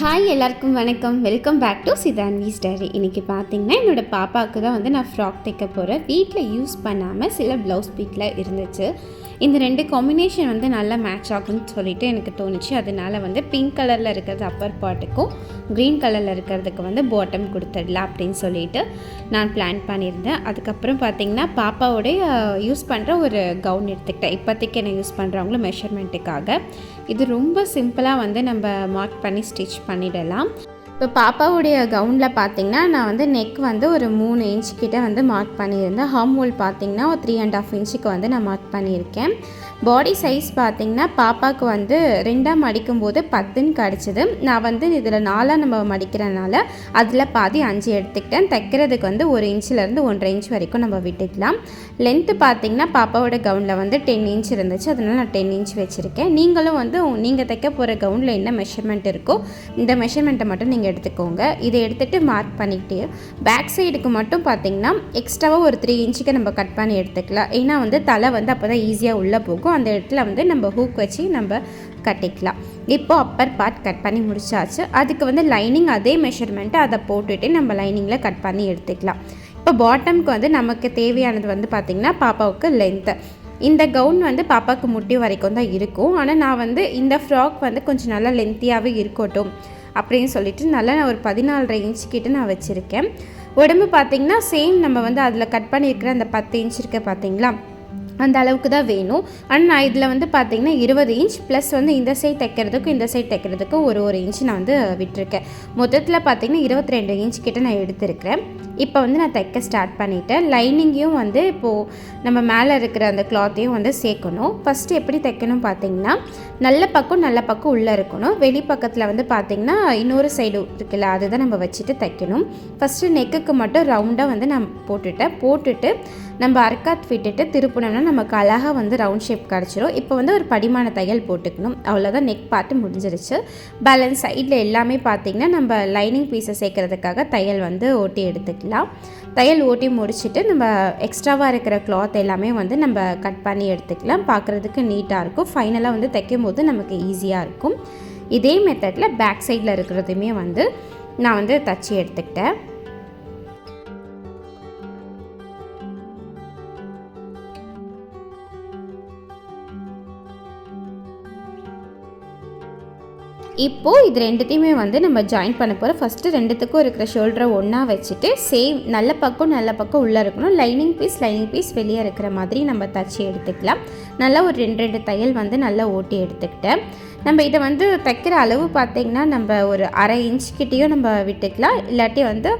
Hi எல்லாருக்கும் வணக்கம். Welcome back to சிதான்விஸ் diary இன்றைக்கி பார்த்தீங்கன்னா என்னோட பாப்பாவுக்கு தான் வந்து நான் ஃப்ராக் தைக்க போகிறேன் வீட்டில் யூஸ் பண்ணாமல் சில ப்ளவுஸ் பீட்டில் இருந்துச்சு. இந்த ரெண்டு காம்பினேஷன் வந்து நல்லா மேட்ச் ஆகும்னு சொல்லிட்டு எனக்கு தோணுச்சு. அதனால வந்து பிங்க் கலரில் இருக்கிறது அப்பர் பார்ட்டுக்கும் க்ரீன் கலரில் இருக்கிறதுக்கு வந்து பாட்டம் கொடுத்துடலாம் அப்படின்னு சொல்லிட்டு நான் பிளான் பண்ணியிருந்தேன். அதுக்கப்புறம் பார்த்தீங்கன்னா பாப்பாவோடைய யூஸ் பண்ணுற ஒரு கவுன் எடுத்துக்கிட்டேன். இப்போதைக்கு என்ன யூஸ் பண்ணுறவங்களும் மெஷர்மெண்ட்டுக்காக இது ரொம்ப சிம்பிளாக வந்து நம்ம மார்க் பண்ணி ஸ்டிச் பண்ணிடலாம். இப்போ பாப்பாவுடைய கவுனில் பார்த்தீங்கன்னா நான் வந்து நெக் வந்து ஒரு மூணு இன்ச் கிட்டே வந்து மார்க் பண்ணியிருந்தேன். ஹார்ம் ஹோல் பார்த்தீங்கன்னா ஒரு த்ரீ அண்ட் ஆஃப் இன்ச்சுக்கு வந்து நான் மார்க் பண்ணியிருக்கேன். பாடி சைஸ் பார்த்தீங்கன்னா பாப்பாவுக்கு வந்து ரெண்டாக மடிக்கும்போது பத்துன்னு கிடச்சிது. நான் வந்து இதில் நாலாக நம்ம மடிக்கிறனால அதில் பாதி அஞ்சு எடுத்துக்கிட்டேன். தைக்கிறதுக்கு வந்து ஒரு இன்ச்சிலேருந்து ஒன்றரை இன்ச் வரைக்கும் நம்ம விட்டுக்கலாம். லென்த்து பார்த்தீங்கன்னா பாப்பாவோட கவுனில் வந்து டென் இன்ச் இருந்துச்சு. அதனால் நான் டென் இன்ச் வச்சுருக்கேன். நீங்களும் வந்து நீங்கள் தைக்க போகிற கவுனில் என்ன மெஷர்மெண்ட் இருக்கோ இந்த மெஷர்மெண்ட்டை மட்டும் நீங்கள் எடுத்துக்கோங்க. இதை எடுத்துகிட்டு மார்க் பண்ணிக்கிட்டு பேக் சைடுக்கு மட்டும் பார்த்தீங்கன்னா எக்ஸ்ட்ராவாக ஒரு த்ரீ இன்ச்சுக்கு நம்ம கட் பண்ணி எடுத்துக்கலாம். ஏன்னா வந்து தலை வந்து அப்போ தான் ஈஸியாக உள்ளே போகும். அந்த இடத்துல வந்து நம்ம ஹூக் வச்சு நம்ம கட்டிக்கலாம். இப்போது அப்பர் பார்ட் கட் பண்ணி முடிச்சாச்சு. அதுக்கு வந்து லைனிங் அதே மெஷர்மெண்ட்டு அதை போட்டுட்டு நம்ம லைனிங்கில் கட் பண்ணி எடுத்துக்கலாம். இப்போ பாட்டம்க்கு வந்து நமக்கு தேவையானது வந்து பார்த்திங்கன்னா பாப்பாவுக்கு லென்த்து இந்த கவுன் வந்து பாப்பாவுக்கு முட்டி வரைக்கும் தான் இருக்கும். ஆனால் நான் வந்து இந்த ஃப்ராக் வந்து கொஞ்சம் நல்லா லென்த்தியாகவே இருக்கட்டும். அப்படின்னு சொல்லிட்டு நல்லா நான் ஒரு பதினாலரை இன்ச் கிட்ட நான் வச்சுருக்கேன். உடம்பு பார்த்திங்கன்னா சேம் நம்ம வந்து அதில் கட் பண்ணியிருக்கிற அந்த பத்து இன்ச் இருக்க பார்த்தீங்களா? அந்த அளவுக்கு தான் வேணும். ஆனால் நான் இதில் வந்து பார்த்தீங்கன்னா இருபது இன்ச் ப்ளஸ் வந்து இந்த சைட் தைக்கிறதுக்கும் இந்த சைட் தைக்கிறதுக்கும் ஒரு ஒரு இன்ச் நான் வந்து விட்டுருக்கேன். மொத்தத்தில் பார்த்தீங்கன்னா இருபத்தி ரெண்டு இன்ச் கிட்ட நான் எடுத்திருக்கிறேன். இப்போ வந்து நான் தைக்க ஸ்டார்ட் பண்ணிட்டேன். லைனிங்கையும் வந்து இப்போது நம்ம மேலே இருக்கிற அந்த கிளாத்தையும் வந்து சேர்க்கணும். ஃபஸ்ட்டு எப்படி தைக்கணும் பார்த்தீங்கன்னா நல்ல பக்கம் நல்ல பக்கம் உள்ளே இருக்கணும். வெளி பக்கத்தில் வந்து பார்த்திங்கன்னா இன்னொரு சைடு இருக்குல்ல அதுதான் நம்ம வச்சுட்டு தைக்கணும். ஃபஸ்ட்டு நெக்குக்கு மட்டும் ரவுண்டாக வந்து நான் போட்டுட்டேன். போட்டுட்டு நம்ம அர்க்காத் விட்டுட்டு திருப்பினோம்னா நமக்கு அழகாக வந்து ரவுண்ட் ஷேப் கிடச்சிரும். இப்போ வந்து ஒரு படிமான தையல் போட்டுக்கணும். அவ்வளோதான் நெக் பார்ட்டு முடிஞ்சிருச்சு. பேலன்ஸ் சைடில் எல்லாமே பார்த்திங்கன்னா நம்ம லைனிங் பீஸை சேர்க்கறதுக்காக தையல் வந்து ஓட்டி எடுத்துக்கலாம். தையல் ஓட்டி முடிச்சுட்டு நம்ம எக்ஸ்ட்ராவாக இருக்கிற கிளாத் எல்லாமே வந்து நம்ம கட் பண்ணி எடுத்துக்கலாம். பார்க்குறதுக்கு நீட்டாக இருக்கும். ஃபைனலாக வந்து தைக்கும் போது நமக்கு ஈஸியாக இருக்கும். இதே மெத்தடில் பேக் சைடில் இருக்கிறதுமே வந்து நான் வந்து தச்சு எடுத்துக்கிட்டேன். இப்போது இது ரெண்டுத்தையுமே வந்து நம்ம ஜாயின் பண்ண போகிறோம் ஃபஸ்ட்டு ரெண்டுத்துக்கும் இருக்கிற ஷோல்டரை ஒன்றா வச்சுட்டு சேம் நல்ல பக்கம் நல்ல பக்கம் உள்ளே இருக்கணும். லைனிங் பீஸ் லைனிங் பீஸ் வெளியே இருக்கிற மாதிரி நம்ம தச்சு எடுத்துக்கலாம். நல்லா ஒரு ரெண்டு ரெண்டு தையல் வந்து நல்லா ஓட்டி எடுத்துக்கிட்டேன் நம்ம இதை வந்து தைக்கிற அளவு பார்த்திங்கன்னா நம்ம ஒரு அரை இன்ச் கிட்டேயும் நம்ம விட்டுக்கலாம். இல்லாட்டி வந்து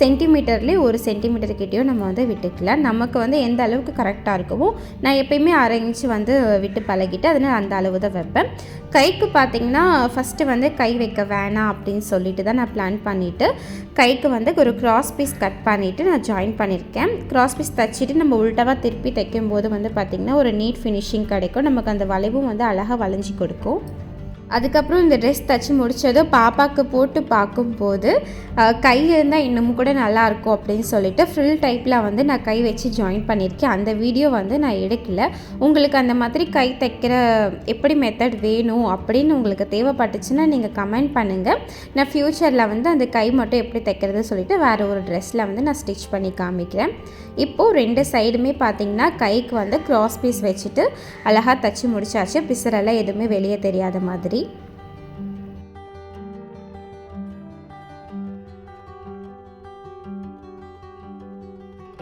சென்டிமீட்டர்லேயே ஒரு சென்டிமீட்டர் கிட்டேயும் நம்ம வந்து விட்டுக்கலாம். நமக்கு வந்து எந்த அளவுக்கு கரெக்டாக இருக்கவோ நான் எப்பயுமே அரை இன்ச் வந்து விட்டு பழகிட்டு அதனால் அந்த அளவு தான் வைப்பேன். கைக்கு பார்த்திங்கன்னா ஃபஸ்ட்டு வந்து கை வைக்க வேணாம் அப்படின்னு சொல்லிட்டு தான் நான் பிளான் பண்ணிவிட்டு கைக்கு வந்து ஒரு கிராஸ் பீஸ் கட் பண்ணிவிட்டு நான் ஜாயின் பண்ணியிருக்கேன் கிராஸ் பீஸ் தைச்சிட்டு நம்ம உள்டாவாக திருப்பி தைக்கும்போது வந்து பார்த்திங்கன்னா ஒரு நீட் ஃபினிஷிங் கிடைக்கும். நமக்கு அந்த வளைவும் வந்து அழகாக வளைஞ்சி கொடுக்கும். அதுக்கப்புறம் இந்த ட்ரெஸ் தைச்சி முடித்ததும் பாப்பாவுக்கு போட்டு பார்க்கும்போது கை இருந்தால் இன்னமும் கூட நல்லாயிருக்கும் அப்படின்னு சொல்லிட்டு ஃப்ரில் டைப்பில் வந்து நான் கை வச்சு ஜாயின் பண்ணியிருக்கேன் அந்த வீடியோ வந்து நான் எடுக்கல. உங்களுக்கு அந்த மாதிரி கை தைக்கிற எப்படி மெத்தட் வேணும் அப்படின்னு உங்களுக்கு தேவைப்பட்டுச்சுன்னா நீங்கள் கமெண்ட் பண்ணுங்கள் நான் ஃப்யூச்சரில் வந்து அந்த கை மட்டும் எப்படி தைக்கிறது சொல்லிட்டு வேறு ஒரு ட்ரெஸ்ஸில் வந்து நான் ஸ்டிச் பண்ணி காமிக்கிறேன். இப்போது ரெண்டு சைடுமே பார்த்திங்கன்னா கைக்கு வந்து க்ராஸ் பீஸ் வச்சுட்டு அழகாக தைச்சி முடிச்சாச்சு. பிசரெல்லாம் எதுவுமே வெளியே தெரியாத மாதிரி.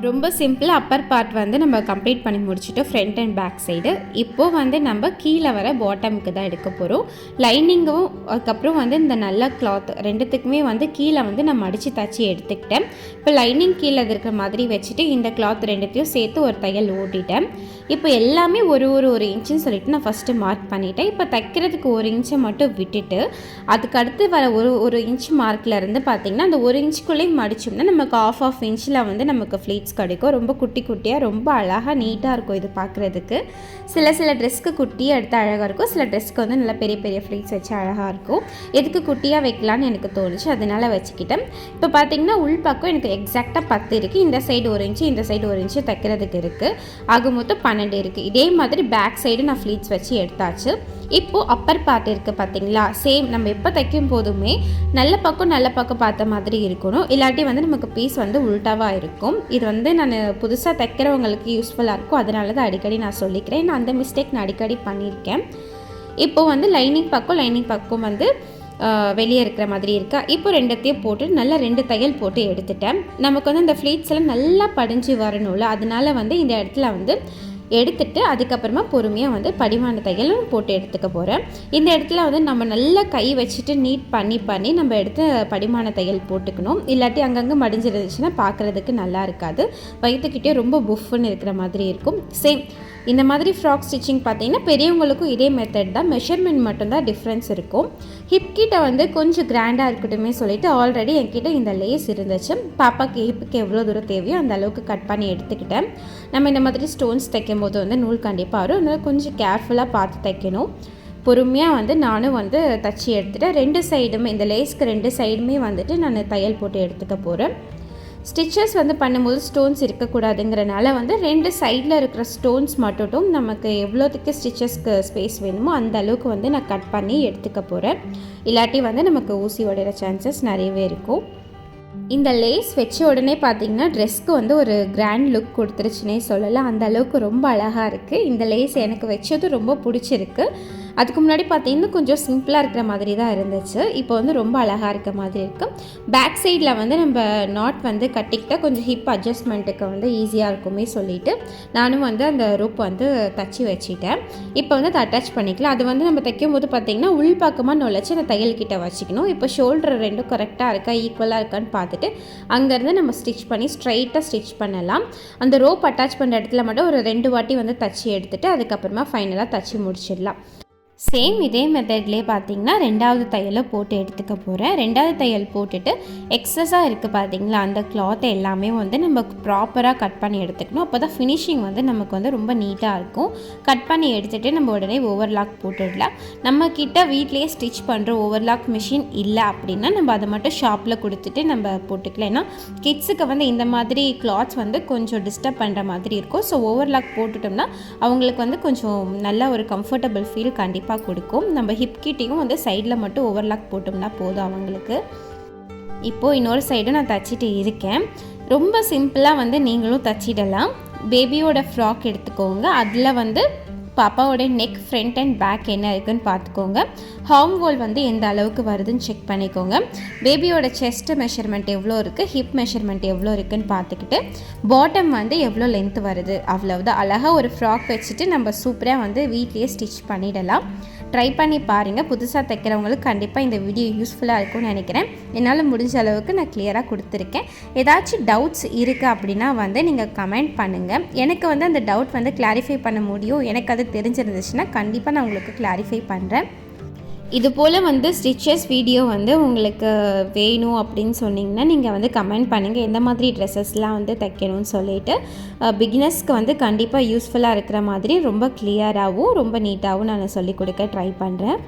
ரொம்ப சிம்பிளாக அப்பர் பார்ட் வந்து நம்ம கம்ப்ளீட் பண்ணி முடிச்சுட்டோம் ஃப்ரண்ட் அண்ட் பேக் சைடு இப்போது வந்து நம்ம கீழே வர பாட்டமுக்கு தான் எடுக்க போகிறோம் லைனிங்கும் அதுக்கப்புறம் வந்து இந்த நல்ல கிளாத் ரெண்டுத்துக்குமே வந்து கீழே வந்து நான் மடித்து தச்சு எடுத்துக்கிட்டேன். இப்போ லைனிங் கீழே இருக்கிற மாதிரி வச்சுட்டு இந்த கிளாத் ரெண்டுத்தையும் சேர்த்து ஒரு தையல் ஓட்டிட்டேன். இப்போ எல்லாமே ஒரு ஒரு ஒரு இன்ச்சுன்னு சொல்லிட்டு நான் ஃபஸ்ட்டு மார்க் பண்ணிட்டேன். இப்போ தைக்கிறதுக்கு ஒரு இன்ச்சை மட்டும் விட்டுட்டு அதுக்கு அடுத்து வர ஒரு ஒரு இன்ச் மார்க்கில் இருந்து பார்த்திங்கன்னா அந்த ஒரு இன்ச்சுக்குள்ளேயும் மடிச்சோம்னா நமக்கு ஆஃப் ஆஃப் இன்ச்சில் வந்து நமக்கு ஃப்ளீட்ஸ் கிடைக்கும். ரொம்ப குட்டி குட்டியாக ரொம்ப அழகாக நீட்டாக இருக்கும் இது பார்க்குறதுக்கு சில சில ட்ரெஸ்க்கு குட்டியாக எடுத்து அழகாக இருக்கும். சில ட்ரெஸ்க்கு வந்து நல்லா பெரிய பெரிய ஃப்ளீட்ஸ் வச்சு அழகாக இருக்கும். எதுக்கு குட்டியாக வைக்கலான்னு எனக்கு தோணுச்சு. அதனால் வச்சுக்கிட்டேன். இப்போ பார்த்திங்கன்னா உள் பக்கம் எனக்கு எக்ஸாக்டாக பத்து இருக்குது இந்த சைடு ஒரு இன்ச்சு இந்த சைடு ஒரு இன்ச்சு தைக்கிறதுக்கு இருக்குது ஆக மொத்தம் பன்னெண்டு இருக்குது இதே மாதிரி பேக் சைடு நான் ஃப்ளீட்ஸ் வச்சு எடுத்தாச்சு. இப்போது அப்பர் பார்ட் இருக்குது பார்த்தீங்களா சேம் நம்ம எப்போ தைக்கும் போதுமே நல்ல பக்கம் நல்ல பக்கம் பார்த்த மாதிரி இருக்கணும். இல்லாட்டி வந்து நமக்கு பீஸ் வந்து உல்ட்டாவாக இருக்கும். இது வந்து நான் புதுசாக தைக்கிறவங்களுக்கு யூஸ்ஃபுல்லாக இருக்கும். அதனால தான் அடிக்கடி நான் சொல்லிக்கிறேன். நான் அந்த மிஸ்டேக் நான் அடிக்கடி பண்ணியிருக்கேன். இப்போது வந்து லைனிங் பக்கம் லைனிங் பக்கம் வந்து வெளியே இருக்கிற மாதிரி இருக்கா? இப்போ ரெண்டத்தையும் போட்டு நல்லா ரெண்டு தையல் போட்டு எடுத்துட்டேன். நமக்கு வந்து இந்த ஃப்ளீட்ஸ் எல்லாம் நல்லா படிஞ்சு வரணும்ல. அதனால வந்து இந்த இடத்துல வந்து எடுத்துட்டு அதுக்கப்புறமா பொறுமையாக வந்து படிமான தையலும் போட்டு எடுத்துக்க போகிறேன் இந்த இடத்துல வந்து நம்ம நல்லா கை வச்சுட்டு நீட் பண்ணி பண்ணி நம்ம எடுத்து படிமான தையல் போட்டுக்கணும். இல்லாட்டி அங்கங்கே மடிஞ்சிருந்துச்சுன்னா பார்க்குறதுக்கு நல்லா இருக்காது. வயிற்றுக்கிட்டே ரொம்ப புஃப்னு இருக்கிற மாதிரி இருக்கும். சேம் இந்த மாதிரி ஃப்ராக் ஸ்டிச்சிங் பார்த்தீங்கன்னா பெரியவங்களுக்கும் இதே மெத்தட் தான். மெஷர்மெண்ட் மட்டும்தான் டிஃப்ரென்ஸ் இருக்கும். ஹிப் கிட்ட வந்து கொஞ்சம் கிராண்டாக இருக்கட்டுமே சொல்லிட்டு ஆல்ரெடி என்கிட்ட இந்த லேஸ் இருந்துச்சு. பாப்பாக்கு ஹிப்புக்கு எவ்வளோ தூரம் தேவையோ அந்த அளவுக்கு கட் பண்ணி எடுத்துக்கிட்டேன். நம்ம இந்த மாதிரி ஸ்டோன்ஸ் தைக்க போது வந்து நூல் கண்டிப்பாக வரும். அதனால் கொஞ்சம் கேர்ஃபுல்லாக பார்த்து தைக்கணும். பொறுமையாக வந்து நானும் வந்து தச்சு எடுத்துகிட்டேன் ரெண்டு சைடுமே இந்த லேஸ்க்கு ரெண்டு சைடுமே வந்துட்டு நான் தையல் போட்டு எடுத்துக்க போகிறேன் ஸ்டிச்சஸ் வந்து பண்ணும்போது ஸ்டோன்ஸ் இருக்கக்கூடாதுங்கிறனால வந்து ரெண்டு சைடில் இருக்கிற ஸ்டோன்ஸ் மட்டும் நமக்கு எவ்வளோத்துக்கு ஸ்டிச்சஸ்க்கு ஸ்பேஸ் வேணுமோ அந்த அளவுக்கு வந்து நான் கட் பண்ணி எடுத்துக்க போகிறேன் இல்லாட்டி வந்து நமக்கு ஊசி உடையிற சான்சஸ் நிறையவே இருக்கும். இந்த லேஸ் வச்ச உடனே பார்த்தீங்கன்னா ட்ரெஸ்க்கு வந்து ஒரு கிராண்ட் லுக் கொடுத்துருச்சுனே சொல்லலாம். அந்த அளவுக்கு ரொம்ப அழகாக இருக்குது இந்த லேஸ் எனக்கு வச்சது ரொம்ப பிடிச்சிருக்கு. அதுக்கு முன்னாடி பார்த்தீங்கன்னா கொஞ்சம் சிம்பிளாக இருக்கிற மாதிரி தான் இருந்துச்சு. இப்போ வந்து ரொம்ப அழகாக இருக்க மாதிரி இருக்குது பேக் சைடில் வந்து நம்ம நாட் வந்து கட்டிக்கிட்டால் கொஞ்சம் ஹிப் அட்ஜஸ்ட்மெண்ட்டுக்கு வந்து ஈஸியாக இருக்குமே சொல்லிவிட்டு நானும் வந்து அந்த ரூப் வந்து தச்சு வச்சுட்டேன். இப்போ வந்து அதை அட்டாச் பண்ணிக்கலாம். அது வந்து நம்ம தைக்கும் போது பார்த்திங்கன்னா உள் பக்கமாக நுழைச்சி அந்த தையல்கிட்ட வச்சுக்கணும். இப்போ ஷோல்டர் ரெண்டும் கரெக்டாக இருக்கா ஈக்குவலாக இருக்கான்னு பார்த்துட்டு அங்கேருந்து நம்ம ஸ்டிச் பண்ணி ஸ்ட்ரைட்டாக ஸ்டிச் பண்ணலாம். அந்த ரோப் அட்டாச் பண்ணுற இடத்துல மட்டும் ஒரு ரெண்டு வாட்டி வந்து தச்சு எடுத்துகிட்டு அதுக்கப்புறமா ஃபைனலாக தச்சு முடிச்சிடலாம். சேம் இதே மெத்தட்லேயே பார்த்தீங்கன்னா ரெண்டாவது தையலை போட்டு எடுத்துக்க போகிறேன் ரெண்டாவது தையல் போட்டுட்டு எக்ஸஸாக இருக்குது பார்த்தீங்களா அந்த கிளாத்தை எல்லாமே வந்து நம்ம ப்ராப்பராக கட் பண்ணி எடுத்துக்கணும். அப்போ தான் ஃபினிஷிங் வந்து நமக்கு வந்து ரொம்ப நீட்டாக இருக்கும். கட் பண்ணி எடுத்துகிட்டு நம்ம உடனே ஓவர்லாக் போட்டுடலாம். நம்ம கிட்ட வீட்லேயே ஸ்டிச் பண்ணுற ஓவர்லாக் மிஷின் இல்லை அப்படின்னா நம்ம அதை மட்டும் ஷாப்பில் கொடுத்துட்டு நம்ம போட்டுக்கலாம். ஏன்னா கிட்ஸுக்கு வந்து இந்த மாதிரி கிளாத்ஸ் வந்து கொஞ்சம் டிஸ்டர்ப் பண்ணுற மாதிரி இருக்கும். ஸோ ஓவர்லாக் போட்டுட்டோம்னா அவங்களுக்கு வந்து கொஞ்சம் நல்ல ஒரு கம்ஃபர்டபுள் ஃபீல் கண்டிப்பாக கண்டிப்பாக கொடுக்கும். நம்ம ஹிப்கிட்டையும் வந்து சைடில் மட்டும் ஓவர்லாக் போட்டோம்னா போதும் அவங்களுக்கு. இப்போது இன்னொரு சைடும் நான் தச்சிட்டு இருக்கேன். ரொம்ப சிம்பிளாக வந்து நீங்களும் தச்சிடலாம். பேபியோட ஃப்ராக் எடுத்துக்கோங்க. அதில் வந்து பாப்பாவோட நெக் ஃப்ரண்ட் அண்ட் பேக் என்ன இருக்குன்னு பார்த்துக்கோங்க. ஹார்ம் வால் வந்து எந்த அளவுக்கு வருதுன்னு செக் பண்ணிக்கோங்க. பேபியோட செஸ்ட் மெஷர்மெண்ட் எவ்வளோ இருக்குது ஹிப் மெஷர்மெண்ட் எவ்வளோ இருக்குன்னு பார்த்துக்கிட்டு பாட்டம் வந்து எவ்வளோ லென்த் வருது? அவ்வளவுதான். அழகாக ஒரு ஃப்ராக் வச்சுட்டு நம்ம சூப்பராக வந்து வீட்லேயே ஸ்டிச் பண்ணிடலாம். ட்ரை பண்ணி பாருங்கள் புதுசாக தைக்கிறவங்களுக்கு கண்டிப்பாக இந்த வீடியோ யூஸ்ஃபுல்லாக இருக்கும்னு நினைக்கிறேன். என்னால் முடிஞ்ச அளவுக்கு நான் கிளியராக கொடுத்துருக்கேன். ஏதாச்சும் டவுட்ஸ் இருக்குது அப்படின்னா வந்து நீங்கள் கமெண்ட் பண்ணுங்கள் எனக்கு வந்து அந்த டவுட் வந்து கிளாரிஃபை பண்ண முடியும். எனக்கு அது தெரிஞ்சிருந்துச்சுன்னா கண்டிப்பாக நான் உங்களுக்கு கிளாரிஃபை பண்ணுறேன் இது போல் வந்து ஸ்டிச்சஸ் வீடியோ வந்து உங்களுக்கு வேணும் அப்படின்னு சொன்னிங்கன்னா நீங்கள் வந்து கமெண்ட் பண்ணுங்கள் எந்த மாதிரி ட்ரெஸ்ஸஸ்லாம் வந்து தைக்கணும்னு சொல்லிட்டு பிகினர்ஸ்க்கு வந்து கண்டிப்பாக யூஸ்ஃபுல்லாக இருக்கிற மாதிரி ரொம்ப கிளியராகவும் ரொம்ப நீட்டாகவும் நான் சொல்லிக் கொடுக்க ட்ரை பண்ணுறேன்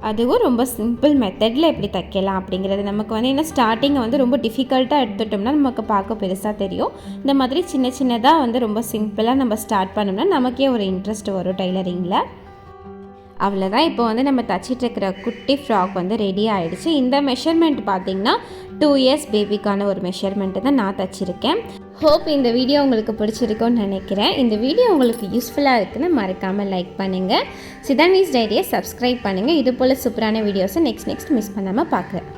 அதுவும் ரொம்ப சிம்பிள் மெத்தடில் எப்படி தைக்கலாம் அப்படிங்கிறது. நமக்கு வந்து என்ன ஸ்டார்டிங்கை வந்து ரொம்ப டிஃபிகல்ட்டாக எடுத்துட்டோம்னா நமக்கு பார்க்க பெருசாக தெரியும். இந்த மாதிரி சின்ன சின்னதாக வந்து ரொம்ப சிம்பிளாக நம்ம ஸ்டார்ட் பண்ணோம்னா நமக்கே ஒரு இன்ட்ரெஸ்ட் வரும் டைலரிங்கில் அவ்வளோதான் இப்போ வந்து நம்ம தச்சிட்ருக்கிற குட்டி ஃப்ராக் வந்து ரெடி ஆகிடுச்சு இந்த மெஷர்மெண்ட் பார்த்திங்கன்னா டூ இயர்ஸ் பேபிக்கான ஒரு மெஷர்மெண்ட்டு தான் நான் தச்சிருக்கேன். ஹோப் இந்த வீடியோ உங்களுக்கு பிடிச்சிருக்கும்னு நினைக்கிறேன். இந்த வீடியோ உங்களுக்கு யூஸ்ஃபுல்லாக இருக்குன்னு மறக்காமல் லைக் பண்ணுங்கள் சிதானிஸ் டைரியை சப்ஸ்கிரைப் பண்ணுங்கள் இது போல் சூப்பரான வீடியோஸை நெக்ஸ்ட் நெக்ஸ்ட் மிஸ் பண்ணாமல் பார்க்குறேன்